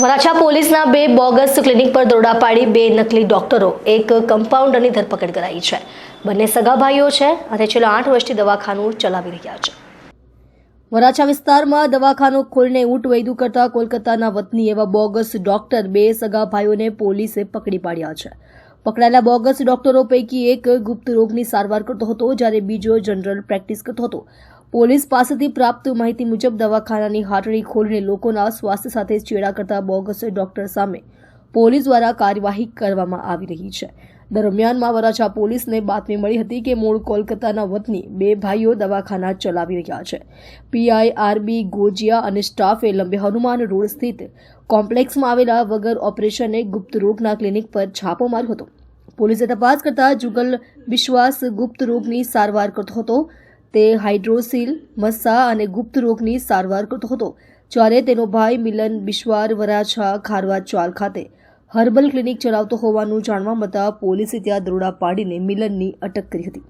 વરાછા પોલીસના બે bogus clinic પર દોરડા પાડી બે નકલી ડોક્ટરો, એક કમ્પાઉન્ડરની ધરપકડ કરાઈ છે. બંને સગા ભાઈઓ છે, અને છેલ્લા આઠ વર્ષથી દવાખાનું ચલાવી રહ્યા છે. વરાછા વિસ્તારમાં દવાખાનું ખોલીને ઊંટ વૈદુ કરતા કોલકાતાના વતની એવા બોગસ ડોક્ટર બે સગા ભાઈઓને પોલીસે પકડી પાડ્યા છે. પકડાયેલા બોગસ ડોક્ટરો પૈકી એક ગુપ્ત રોગની સારવાર કરતો હતો, જ્યારે બીજો જનરલ પ્રેક્ટિસ કરતો હતો. પોલીસ પાસેથી પ્રાપ્ત માહિતી મુજબ દવાખાનાની હાટડી ખોલીને લોકોના સ્વાસ્થ્ય સાથે ચેડા કરતા બોગસ ડોક્ટર સામે પોલીસ દ્વારા કાર્યવાહી કરવામાં આવી રહી છે. દરમિયાનમાં વરાછા પોલીસને બાતમી મળી હતી કે મૂળ કોલકાતાના વતની બે ભાઈઓ દવાખાના ચલાવી રહ્યા છે. પીઆઈ આરબી ગોજિયા અને સ્ટાફે લંબે હનુમાન રોડ સ્થિત કોમ્પ્લેક્સમાં આવેલા વગર ઓપરેશને ગુપ્ત રોગના ક્લિનિક પર છાપો માર્યો હતો. પોલીસે તપાસ કરતા જુગલ વિશ્વાસ ગુપ્ત રોગની સારવાર કરતો હતો. તે હાઇડ્રોસિલ, મસ્સા અને ગુપ્ત રોગની સારવાર કરતો હતો. જ્યારે તેનો ભાઈ મિલન બિશ્વાર વરાછા ખારવા ચાલ ખાતે હર્બલ ક્લિનિક ચલાવતો હોવાનું જાણવા મળતા પોલીસે ત્યાં દરોડા પાડીને મિલનની અટક કરી હતી.